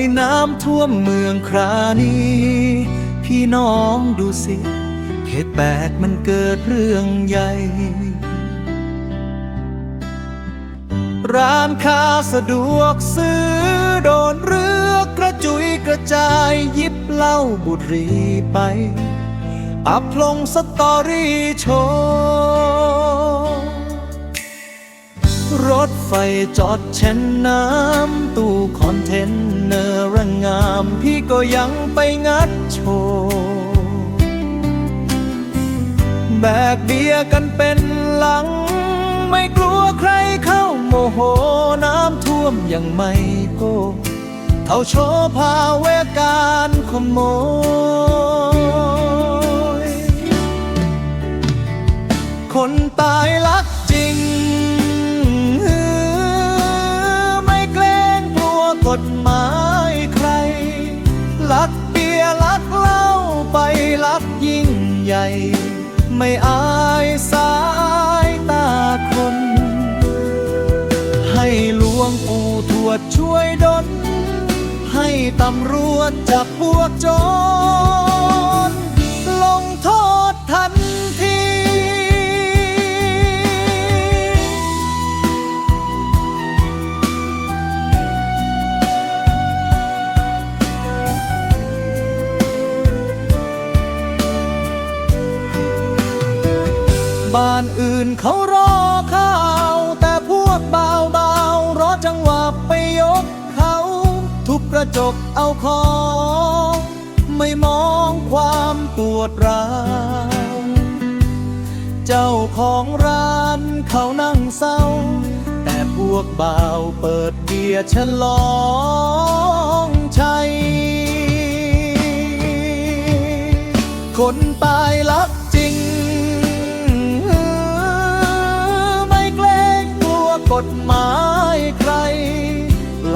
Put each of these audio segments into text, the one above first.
ยน้ำท่วมเมืองครานี้ พี่น้องดูสิเขตแปดมันเกิดเรื่องใหญ่ ร้านค้าสะดวกซื้อโดนเรือกระจุยกระจายยิบเหล้าบุหรีไป อัพลงสตอรี่โชว์ รถไฟจอดเช่นน้ำ ตู้คอนเทนเนอร์ระงาม พี่ก็ยังไปงัดโชว์แบกเบียร์กันเป็นหลัง ไม่กลัวใครเข้าโมโหน้ำท่วมยังไม่โกเท่าโชว์พาเวการขโมย คนตาย กฎหมายใคร ลักเบียร์ลักเหล้าไปลักยิ่งใหญ่ ไม่อายสายตาคน ให้หลวงปู่ทวดช่วยดลให้ตำรวจจับพวกโจร บ้านอื่นเขารอข้าว แต่พวกเบาเบารอจังหวะไปยกเขา ทุบกระจกเอาขอไม่มองความปวดร้าวเจ้าของร้านเขานั่งเศร้า แต่พวกเบาเปิดเบียร์ฉลองชัยคนตายรักจ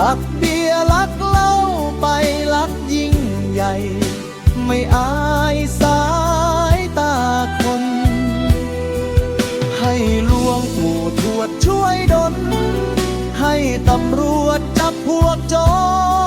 ลักเบียลักเหล้าไปลักยิ่งใหญ่ ไม่อายสายตาคน ให้หลวงปู่ทวดช่วยดลให้ตำรวจจับพวกโจร